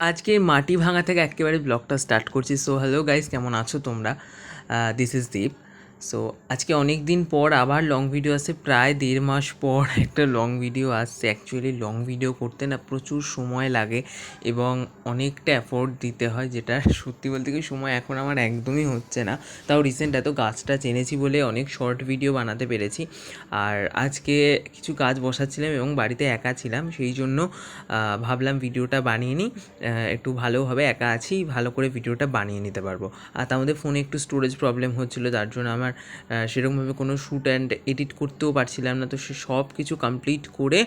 আজকে মাটি ভাঙা থেকে একেবারে ব্লগটা স্টার্ট করছি। সো হ্যালো গাইস কেমন আছো তোমরা? দিস ইজ দীপ সো আজকে অনেক দিন পর আবার লং ভিডিও আসছে প্রায় দেড় মাস পর একটা লং ভিডিও আসছে। অ্যাকচুয়ালি লং ভিডিও করতে না প্রচুর সময় লাগে এবং অনেকটা এফোর্ট দিতে হয়, যেটা সত্যি বলতে কি সময় এখন আমার একদমই হচ্ছে না। তাও রিসেন্ট এত গাছটা চেনেছি বলে অনেক শর্ট ভিডিও বানাতে পেরেছি। আর আজকে কিছু গাছ বসাচ্ছিলাম এবং বাড়িতে একা ছিলাম, সেই জন্য ভাবলাম ভিডিওটা বানিয়ে নিই। একটু ভালো হবে, একা আছি, ভালো করে ভিডিওটা বানিয়ে নিতে পারব। আর তার মধ্যে ফোনে একটু স্টোরেজ প্রবলেম হচ্ছিল, যার জন্য আমার আহ, সেরকমভাবে কোনো শ্যুট অ্যান্ড এডিট করতেও পারছিলাম না। তো সে সব কিছু কমপ্লিট করে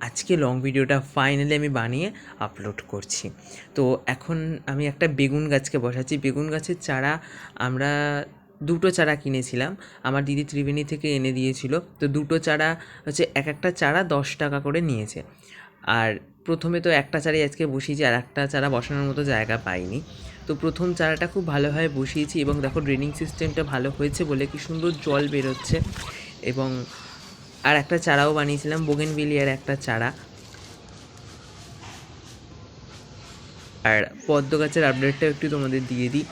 আজকে লং ভিডিওটা ফাইনালি আমি বানিয়ে আপলোড করছি। তো এখন আমি একটা বেগুন গাছকে বসাচ্ছি। বেগুন গাছের চারা আমরা দুটো চারা কিনেছিলাম। আমার দিদি ত্রিবেণী থেকে এনে দিয়েছিল। তো দুটো চারা হচ্ছে এক একটা চারা দশ টাকা করে নিয়েছে। আর প্রথমে তো একটা চারাই আজকে বসিয়েছি আর একটা চারা বসানোর মতো জায়গা পাইনি। তো প্রথম চারাটা খুব ভালোভাবে বসিয়েছি এবং দেখো ড্রেনিং সিস্টেমটা ভালো হয়েছে বলে কি সুন্দর জল বেরোচ্ছে। এবং আর একটা চারাও বানিয়েছিলাম বোগেনভিলিয়ার একটা চারা। আর পদ্ম গাছের আপডেটটা একটু তোমাদের দিয়ে দিই।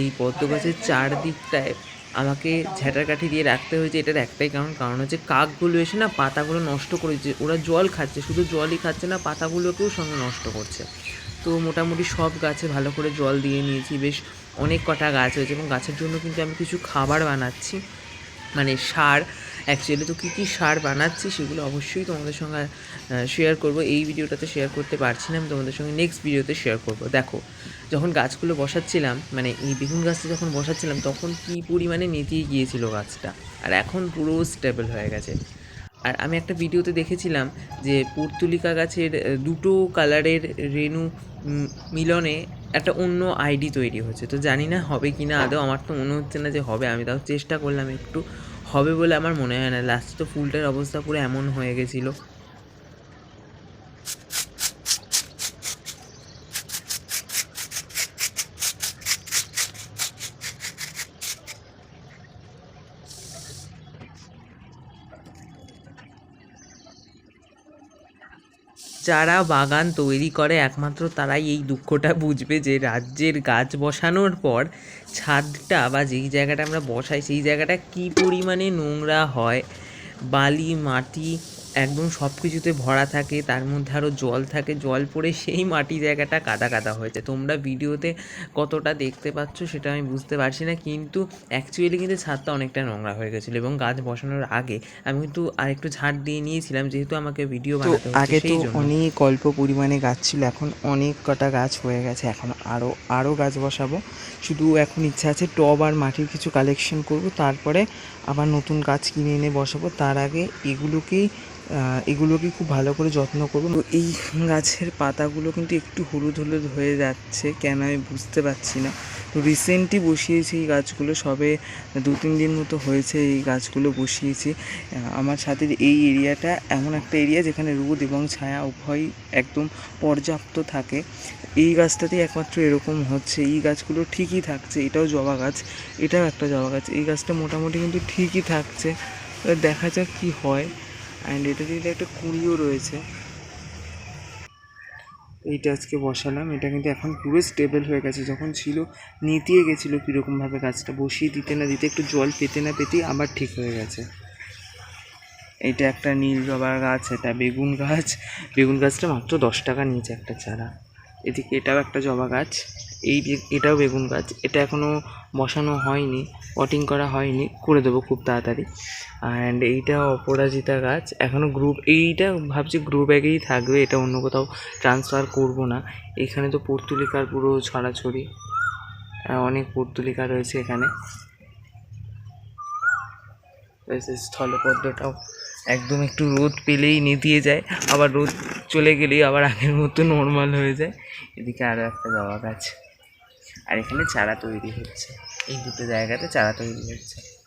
এই পদ্ম গাছের চারদিকটায় আমাকে ঝ্যাঁটার কাঠি দিয়ে রাখতে হয়েছে, এটার একটাই কারণ। কারণ হচ্ছে কাকগুলো এসে না পাতাগুলো নষ্ট করেছে, ওরা জল খাচ্ছে, শুধু জলই খাচ্ছে না, পাতাগুলোকেও সঙ্গে নষ্ট করছে। তো মোটামুটি সব গাছে ভালো করে জল দিয়ে নিয়েছি। বেশ অনেক কটা গাছ হয়েছে এবং গাছের জন্য কিন্তু আমি কিছু খাবার বানাচ্ছি। মানে সার অ্যাকচুয়ালি তো কী কী সার বানাচ্ছি সেগুলো অবশ্যই তোমাদের সঙ্গে শেয়ার করব। এই ভিডিওটাতে শেয়ার করতে পারছি না, আমি তোমাদের সঙ্গে নেক্সট ভিডিওতে শেয়ার করব। দেখো, যখন গাছগুলো বসাচ্ছিলাম মানে এই বেগুন গাছটা যখন বসাচ্ছিলাম, তখন কী পরিমাণে নেতিয়ে গিয়েছিল গাছটা। আর এখন পুরো স্টেবল হয়ে গেছে। আর আমি একটা ভিডিওতে দেখেছিলাম যে পর্তুলিকা গাছের দুটো কালারের রেণু মিলনে একটা অন্য আইডি তৈরি হচ্ছে তো জানি না হবে কি না আদৌ আমার তো মনে হচ্ছে না যে হবে। আমি তাও চেষ্টা করলাম একটু হবে বলে আমার মনে হয় না। লাস্টে তো ফুলটার অবস্থা পুরো এমন হয়ে গেছিল। যারা বাগান তৈরি করে, একমাত্র তারাই এই দুঃখটা বুঝবে যে রাজ্যের গাছ বসানোর পর ছাদটা বা যেই জায়গাটা আমরা বসাই, সেই জায়গাটা কী পরিমাণে নোংরা হয়, বালি, মাটি একদম সব কিছুতে ভরা থাকে তার মধ্যে আরও জল থাকে জল পড়ে সেই মাটি জায়গাটা কাদা কাদা হয়েছে। তোমরা ভিডিওতে কতটা দেখতে পাচ্ছ সেটা আমি বুঝতে পারছি না কিন্তু অ্যাকচুয়ালি কিন্তু ছাদটা অনেকটা নোংরা হয়ে গেছিল এবং গাছ বসানোর আগে আমি কিন্তু আরেকটু ঝাড় দিয়ে নিয়েছিলাম যেহেতু আমাকে ভিডিও বানাতে হচ্ছে আগে তো অনেক অল্প পরিমাণে গাছ ছিল এখন অনেক কটা গাছ হয়ে গেছে এখন আরও আরও গাছ বসাবো। শুধু এখন ইচ্ছা আছে টব আর মাটির কিছু কালেকশন করব তারপরে আবার নতুন গাছ কিনে এনে বসাবো। তার আগে এগুলোকেই এগুলোকে খুব ভালো করে যত্ন করব। তো এই গাছের পাতাগুলো কিন্তু একটু হলুদ হলুদ হয়ে যাচ্ছে, কেন আমি বুঝতে পারছি না। তো রিসেন্টলি বসিয়েছি এই গাছগুলো, সবে দু তিন দিন মতো হয়েছে এই গাছগুলো বসিয়েছি। আমার সাথে এই এরিয়াটা এমন একটা এরিয়া যেখানে রোদ এবং ছায়া উভয়ই একদম পর্যাপ্ত থাকে। এই গাছটাতেই একমাত্র এরকম হচ্ছে। এই গাছগুলো ঠিকই থাকছে, এটাও জবা গাছ, এটাও একটা জবা গাছ। এই গাছটা মোটামুটি কিন্তু ঠিকই থাকছে। দেখা যাক কি হয়। অ্যান্ড এটা কিন্তু একটা কুঁড়িও রয়েছে। এইটা আজকে বসালাম। এটা কিন্তু এখন পুরো স্টেবল হয়ে গেছে। যখন ছিল, নিতিয়ে গেছিল কীরকমভাবে গাছটা। বসিয়ে দিতে না দিতে একটু জল পেতে না পেতেই আবার ঠিক হয়ে গেছে। এটা একটা নীল জবার গাছ, এটা বেগুন গাছ। বেগুন গাছটা মাত্র দশ টাকা নিয়েছে একটা চারা। এদিকে এটাও একটা জবা গাছ। এই এটাও বেগুন গাছ, এটা এখনও বসানো হয়নি পটিং করা হয়নি, করে দেবো খুব তাড়াতাড়ি। অ্যান্ড এইটা অপরাজিতা গাছ এখনও গ্রুপ এইটা ভাবছি গ্রুপ ব্যাগেই থাকবে, এটা অন্য কোথাও ট্রান্সফার করব না। এখানে তো পর্তুলিকার পুরো ছড়াছড়ি অনেক পর্তুলিকা রয়েছে এখানে। স্থলপদ্মটাও একদম একটু রোদ পেলেই নেতিয়ে যায়, আবার রোদ চলে গেলেই আবার আগের মতো নর্মাল হয়ে যায়। এদিকে আরও একটা জবা গাছ। আর এখানে চারা তৈরি হচ্ছে। এই দুটো জায়গাতে চারা তৈরি হচ্ছে।